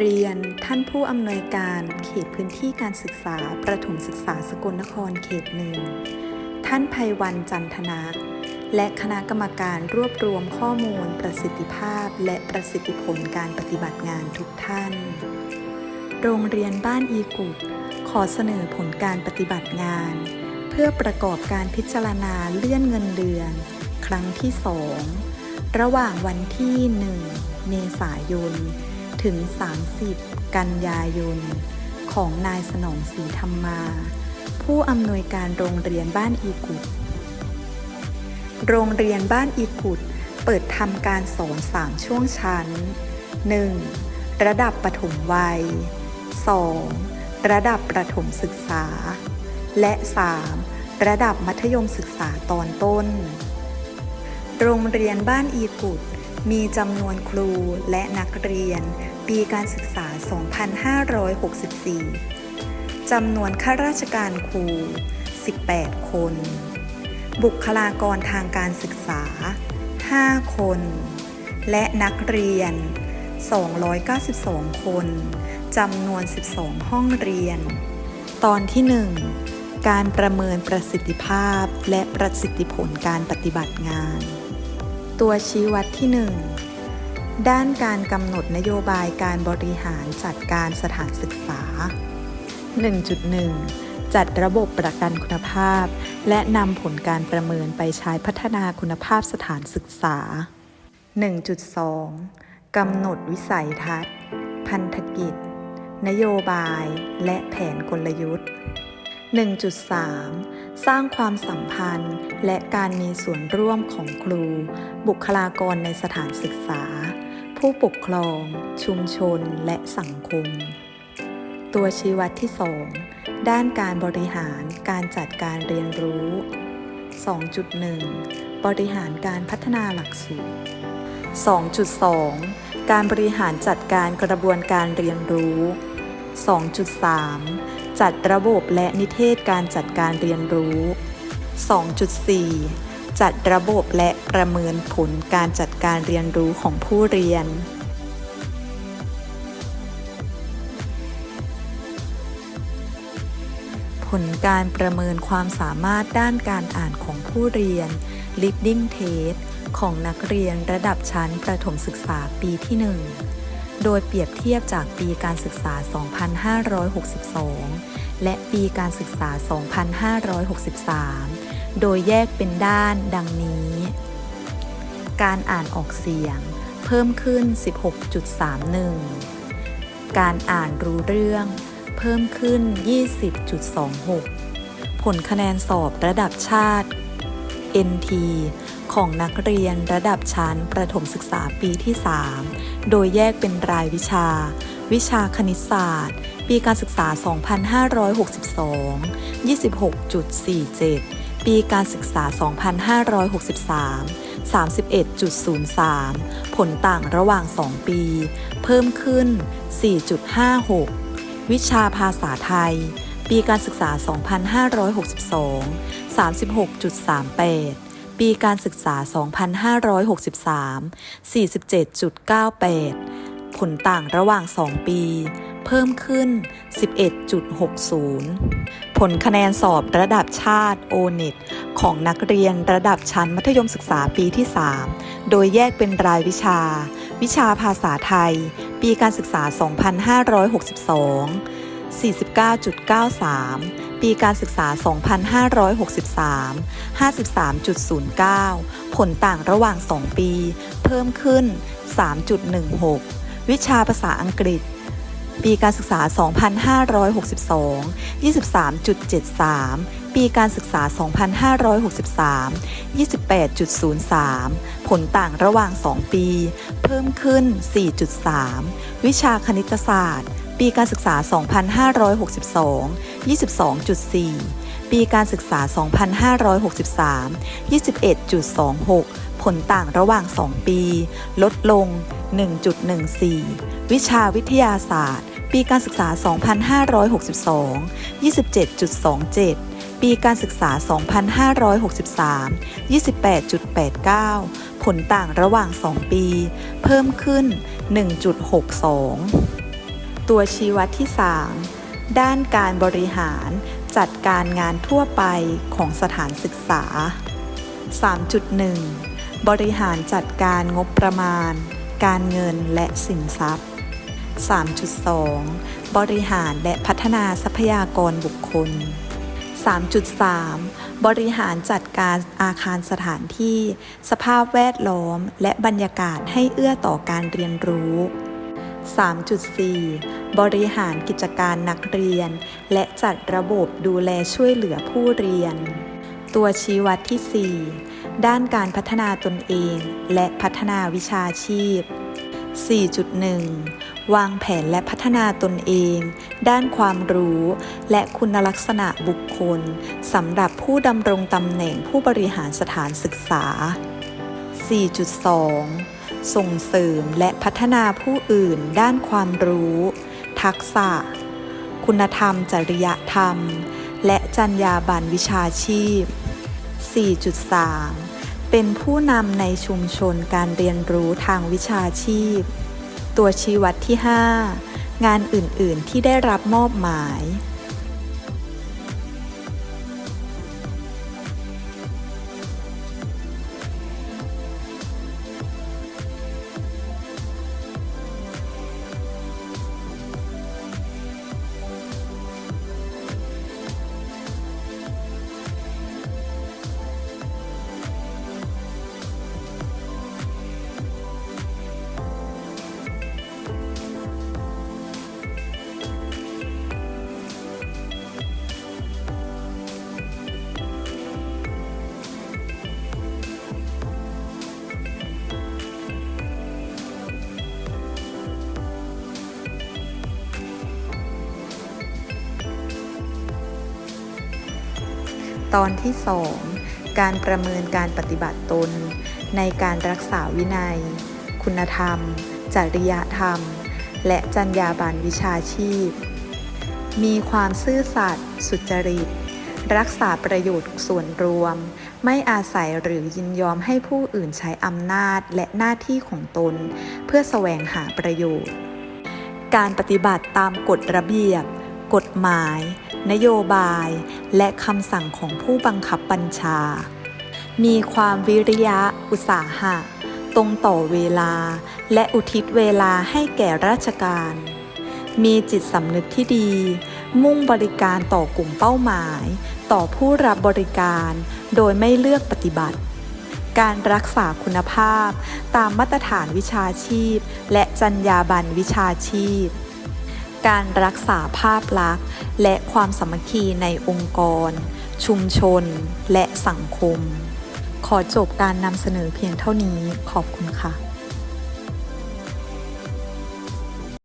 เรียนท่านผู้อำนวยการเขตพื้นที่การศึกษา ประถมศึกษาสกลนครเขตหนึ่ง ท่านภัยวันจันทนักและคณะกรรมการรวบรวมข้อมูล ประสิทธิภาพ และประสิทธิผลการปฏิบัติงานทุกท่าน โรงเรียนบ้านอีกุดขอเสนอผลการปฏิบัติงาน เพื่อประกอบการพิจารณาเลื่อนเงินเดือน ครั้งที่ 2 ระหว่างวันที่ 1 เมษายน ถึง 30 กันยายน ของนายสนองศรีธรรมา ผู้อำนวยการโรงเรียนบ้านอีกุด โรงเรียนบ้านอีกุด เปิดทำการสอน3ช่วงชั้น 1. ระดับปฐมวัย 2. ระดับประถมศึกษา และ 3. ระดับมัธยมศึกษาตอนต้น โรงเรียนบ้านอีกุด มีจำนวนครูและนักเรียน ปีการศึกษา 2564 จำนวนข้าราชการครู 18 คน บุคลากรทางการศึกษา 5 คน และนักเรียน 292 คน จำนวน 12 ห้องเรียน ตอนที่ 1 การประเมินประสิทธิภาพและประสิทธิผลการปฏิบัติงาน ตัวชี้วัดที่ 1 ด้านการกำหนดนโยบายการบริหารจัดการสถานศึกษา 1.1 จัดระบบประกันคุณภาพ และนำผลการประเมินไปใช้พัฒนาคุณภาพสถานศึกษา 1.2 กำหนดวิสัยทัศน์ พันธกิจ นโยบาย และแผนกลยุทธ์ 1.3 สร้างความสัมพันธ์ และการมีส่วนร่วมของครู บุคลากรในสถานศึกษา ผู้ปกครอง ชุมชน และสังคม ตัวชี้วัดที่ 2 ด้านการบริหารการจัดการเรียนรู้ 2.1 บริหารการพัฒนาหลักสูตร 2.2 การบริหารจัดการกระบวนการเรียนรู้ 2.3 จัดระบบและนิเทศการจัดการเรียนรู้ 2.4 จัดระบบและประเมินผลการจัดการเรียนรู้ของผู้เรียน ผลการประเมินความสามารถด้านการอ่านของผู้เรียน Reading Test ของนักเรียนระดับชั้นประถมศึกษาปีที่ 1 โดยเปรียบเทียบจากปีการศึกษา 2562 และปีการศึกษา 2563 โดยแยกเป็นด้านดังนี้ การอ่านออกเสียง เพิ่มขึ้น 16.31 การอ่านรู้เรื่อง เพิ่มขึ้น 20.26 ผลคะแนนสอบระดับชาติ NT ของนักเรียนระดับชั้นประถมศึกษาปีที่ 3 โดยแยกเป็นรายวิชา วิชาคณิตศาสตร์ ปีการศึกษา 2562 26.47 ปีการศึกษา 2563 31.03 ผลต่างระหว่าง 2 ปี เพิ่มขึ้น 4.56 วิชาภาษาไทย ปีการศึกษา 2562 36.38 ปีการศึกษา 2563 47.98 ผลต่างระหว่าง 2 ปี เพิ่มขึ้น 11.60 ผลคะแนนสอบระดับชาติ o n e t ของนักเรียนระดับชั้นมัธยมศึกษาปีที่ 3 โดยแยกเป็นรายวิชา วิชาภาษาไทย ปีการศึกษา 2562 49.93 ปีการศึกษา 2563 53.09 ผลต่างระหว่าง 2 ปี เพิ่มขึ้น 3.16 วิชาภาษาอังกฤษ ปีการศึกษา 2562 23.73 ปีการศึกษา 2563 28.03 ผลต่างระหว่าง 2 ปี เพิ่มขึ้น 4.3 วิชาคณิตศาสตร์ ปีการศึกษา 2562 22.4 ปีการศึกษา 2563 21.26 ผลต่างระหว่าง 2 ปี ลดลง 1.14 วิชาวิทยาศาสตร์ ปีการศึกษา 2562 27.27 ปีการศึกษา 2563 28.89 ผลต่างระหว่าง 2 ปี เพิ่มขึ้น 1.62 ตัวชี้วัดที่ 3 ด้านการบริหารจัดการงานทั่วไปของสถานศึกษา 3.1 บริหารจัดการงบประมาณ การเงินและสินทรัพย์ 3.2 บริหารและพัฒนาทรัพยากรบุคคล 3.3 บริหารจัดการอาคารสถานที่ สภาพแวดล้อม และบรรยากาศให้เอื้อต่อการเรียนรู้ 3.4 บริหารกิจการนักเรียน และจัดระบบดูแลช่วยเหลือผู้เรียน ตัวชี้วัดที่ 4 ด้านการพัฒนาตนเองและพัฒนาวิชาชีพ 4.1 วางแผนและพัฒนาตนเอง ด้านความรู้ และคุณลักษณะบุคคลสำหรับผู้ดำรงตำแหน่งผู้บริหารสถานศึกษา 4.2 ส่งเสริมและพัฒนาผู้อื่นด้านความรู้ ทักษะ คุณธรรม จริยธรรม และจรรยาบรรณวิชาชีพ 4.3 เป็นผู้นำในชุมชนการเรียนรู้ทางวิชาชีพ ตัวชี้วัดที่ 5 งานอื่น ๆ ที่ได้รับมอบหมาย ตอนที่ 2 การประเมินการปฏิบัติตน ในการรักษาวินัย คุณธรรม จริยธรรม และจรรยาบรรณวิชาชีพ มีความซื่อสัตย์สุจริต รักษาประโยชน์ส่วนรวม ไม่อาศัยหรือยินยอมให้ผู้อื่นใช้อำนาจและหน้าที่ของตน เพื่อแสวงหาประโยชน์ การปฏิบัติตามกฎระเบียบ กฎหมาย นโยบาย และคำสั่งของผู้บังคับบัญชา มีความวิริยะ อุตสาหะ ตรงต่อเวลา และอุทิศเวลาให้แก่ราชการ มีจิตสำนึกที่ดี มุ่งบริการต่อกลุ่มเป้าหมาย ต่อผู้รับบริการ โดยไม่เลือกปฏิบัติการรักษาคุณภาพ ตามมาตรฐานวิชาชีพ และจรรยาบรรณวิชาชีพ การรักษาภาพลักษณ์ และความสามัคคีในองค์กร ชุมชน และสังคม ขอจบการนำเสนอเพียงเท่านี้ขอบคุณค่ะ